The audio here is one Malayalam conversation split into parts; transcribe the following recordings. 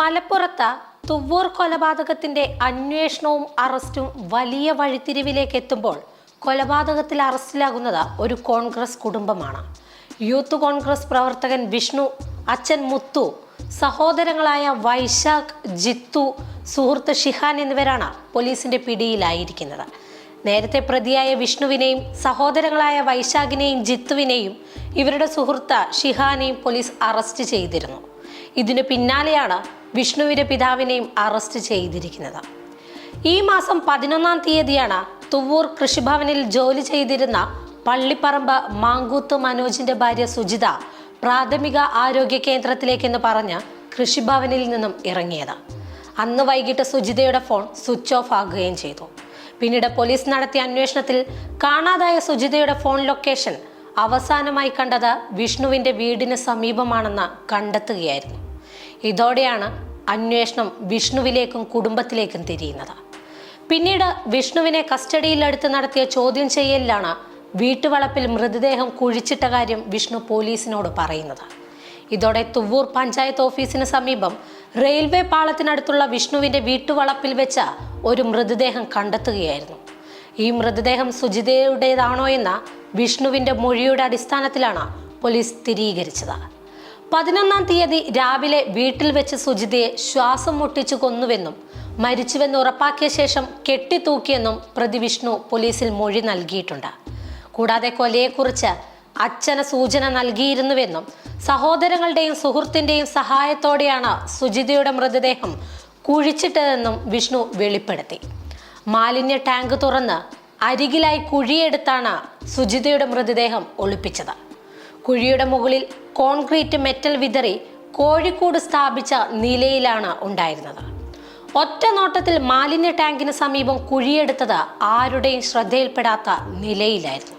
മലപ്പുറത്ത് തുവ്വൂർ കൊലപാതകത്തിന്റെ അന്വേഷണവും അറസ്റ്റും വലിയ വഴിത്തിരിവിലേക്ക് എത്തുമ്പോൾ കൊലപാതകത്തിൽ അറസ്റ്റിലാകുന്നത് ഒരു കോൺഗ്രസ് കുടുംബമാണ്. യൂത്ത് കോൺഗ്രസ് പ്രവർത്തകൻ വിഷ്ണു അച്ഛൻ മുത്തു സഹോദരങ്ങളായ വൈശാഖ് ജിത്തു സുഹൃത്ത് ഷിഹാൻ എന്നിവരാണ് പോലീസിന്റെ പിടിയിലായിരിക്കുന്നത്. നേരത്തെ പ്രതിയായ വിഷ്ണുവിനെയും സഹോദരങ്ങളായ വൈശാഖിനെയും ജിത്തുവിനെയും ഇവരുടെ സുഹൃത്ത് ഷിഹാനെയും പോലീസ് അറസ്റ്റ് ചെയ്തിരുന്നു. ഇതിനു പിന്നാലെയാണ് വിഷ്ണുവിന്റെ പിതാവിനെയും അറസ്റ്റ് ചെയ്തിരിക്കുന്നത്. ഈ മാസം പതിനൊന്നാം തീയതിയാണ് തുവ്വൂർ കൃഷിഭവനിൽ ജോലി ചെയ്തിരുന്ന പള്ളിപ്പറമ്പ് മാങ്കൂത്ത് മനോജിന്റെ ഭാര്യ സുജിത പ്രാഥമിക ആരോഗ്യ കേന്ദ്രത്തിലേക്കെന്ന് പറഞ്ഞ് കൃഷിഭവനിൽ നിന്നും ഇറങ്ങിയത്. അന്ന് വൈകിട്ട് സുജിതയുടെ ഫോൺ സ്വിച്ച് ഓഫ് ആകുകയും ചെയ്തു. പിന്നീട് പോലീസ് നടത്തിയ അന്വേഷണത്തിൽ കാണാതായ സുജിതയുടെ ഫോൺ ലൊക്കേഷൻ അവസാനമായി കണ്ടത് വിഷ്ണുവിന്റെ വീടിന് സമീപമാണെന്ന് കണ്ടെത്തുകയായിരുന്നു. ഇതോടെയാണ് അന്വേഷണം വിഷ്ണുവിലേക്കും കുടുംബത്തിലേക്കും തിരിയുന്നത്. പിന്നീട് വിഷ്ണുവിനെ കസ്റ്റഡിയിലെടുത്ത് നടത്തിയ ചോദ്യം ചെയ്യലിലാണ് വീട്ടുവളപ്പിൽ മൃതദേഹം കുഴിച്ചിട്ട കാര്യം വിഷ്ണു പോലീസിനോട് പറയുന്നത്. ഇതോടെ തുവ്വൂർ പഞ്ചായത്ത് ഓഫീസിന് സമീപം റെയിൽവേ പാളത്തിനടുത്തുള്ള വിഷ്ണുവിന്റെ വീട്ടുവളപ്പിൽ വെച്ച ഒരു മൃതദേഹം കണ്ടെത്തുകയായിരുന്നു. ഈ മൃതദേഹം സുജിതയുടേതാണോ എന്ന വിഷ്ണുവിന്റെ മൊഴിയുടെ അടിസ്ഥാനത്തിലാണ് പോലീസ് സ്ഥിരീകരിച്ചത്. പതിനൊന്നാം തീയതി രാവിലെ വീട്ടിൽ വെച്ച് സുജിതയെ ശ്വാസം മുട്ടിച്ചു കൊന്നുവെന്നും മരിച്ചുവെന്ന് ഉറപ്പാക്കിയ ശേഷം കെട്ടിത്തൂക്കിയെന്നും പ്രതി വിഷ്ണു പോലീസിൽ മൊഴി നൽകിയിട്ടുണ്ട്. കൂടാതെ കൊലയെക്കുറിച്ച് അച്ഛന സൂചന നൽകിയിരുന്നുവെന്നും സഹോദരങ്ങളുടെയും സുഹൃത്തിന്റെയും സഹായത്തോടെയാണ് സുജിതയുടെ മൃതദേഹം കുഴിച്ചിട്ടതെന്നും വിഷ്ണു വെളിപ്പെടുത്തി. മാലിന്യ ടാങ്ക് തുറന്ന് അരികിലായി കുഴിയെടുത്താണ് സുജിതയുടെ മൃതദേഹം ഒളിപ്പിച്ചത്. കുഴിയുടെ മുകളിൽ കോൺക്രീറ്റ് മെറ്റൽ വിതറി കോഴിക്കൂട് സ്ഥാപിച്ച നിലയിലാണ് ഉണ്ടായിരുന്നത്. ഒറ്റ നോട്ടത്തിൽ മാലിന്യ ടാങ്കിന് സമീപം കുഴിയെടുത്തത് ആരുടെയും ശ്രദ്ധയിൽപ്പെടാത്ത നിലയിലായിരുന്നു.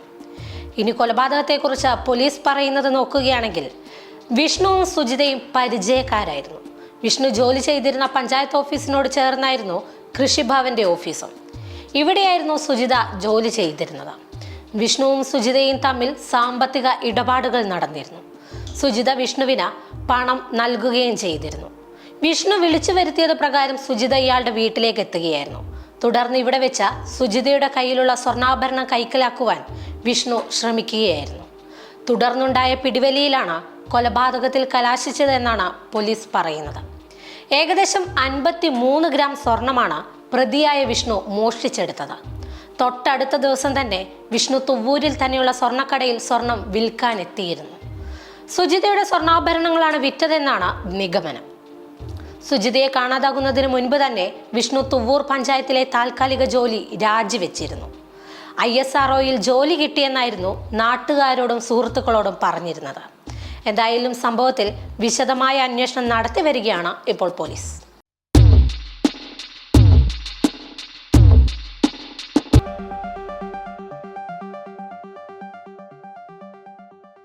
ഇനി കൊലപാതകത്തെക്കുറിച്ച് പോലീസ് പറയുന്നത് നോക്കുകയാണെങ്കിൽ വിഷ്ണുവും സുജിതയും പരിചയക്കാരായിരുന്നു. വിഷ്ണു ജോലി ചെയ്തിരുന്ന പഞ്ചായത്ത് ഓഫീസിനോട് ചേർന്നായിരുന്നു കൃഷിഭവന്റെ ഓഫീസും. ഇവിടെയായിരുന്നു സുജിത ജോലി ചെയ്തിരുന്നത്. വിഷ്ണുവും സുജിതയും തമ്മിൽ സാമ്പത്തിക ഇടപാടുകൾ നടന്നിരുന്നു. സുജിത വിഷ്ണുവിന് പണം നൽകുകയും ചെയ്തിരുന്നു. വിഷ്ണു വിളിച്ചു വരുത്തിയത് പ്രകാരം സുജിത ഇയാളുടെ വീട്ടിലേക്ക് എത്തുകയായിരുന്നു. തുടർന്ന് ഇവിടെ വെച്ച സുജിതയുടെ കയ്യിലുള്ള സ്വർണാഭരണം കൈക്കലാക്കുവാൻ വിഷ്ണു ശ്രമിക്കുകയായിരുന്നു. തുടർന്നുണ്ടായ പിടിവലിയിലാണ് കൊലപാതകത്തിൽ കലാശിച്ചതെന്നാണ് പോലീസ് പറയുന്നത്. ഏകദേശം അൻപത്തി മൂന്ന് ഗ്രാം സ്വർണമാണ് പ്രതിയായ വിഷ്ണു മോഷ്ടിച്ചെടുത്തത്. തൊട്ടടുത്ത ദിവസം തന്നെ വിഷ്ണു തുവ്വൂരിൽ തന്നെയുള്ള സ്വർണക്കടയിൽ സ്വർണം വിൽക്കാൻ എത്തിയിരുന്നു സുജിതയുടെ സ്വർണാഭരണങ്ങളാണ് വിറ്റതെന്നാണ് നിഗമനം. സുജിതയെ കാണാതാകുന്നതിന് മുൻപ് തന്നെ വിഷ്ണു തുവ്വൂർ പഞ്ചായത്തിലെ താൽക്കാലിക ജോലി രാജിവെച്ചിരുന്നു. ഐ എസ് ആർ ജോലി കിട്ടിയെന്നായിരുന്നു നാട്ടുകാരോടും സുഹൃത്തുക്കളോടും പറഞ്ഞിരുന്നത്. എന്തായാലും സംഭവത്തിൽ വിശദമായ അന്വേഷണം നടത്തി വരികയാണ് ഇപ്പോൾ പോലീസ്.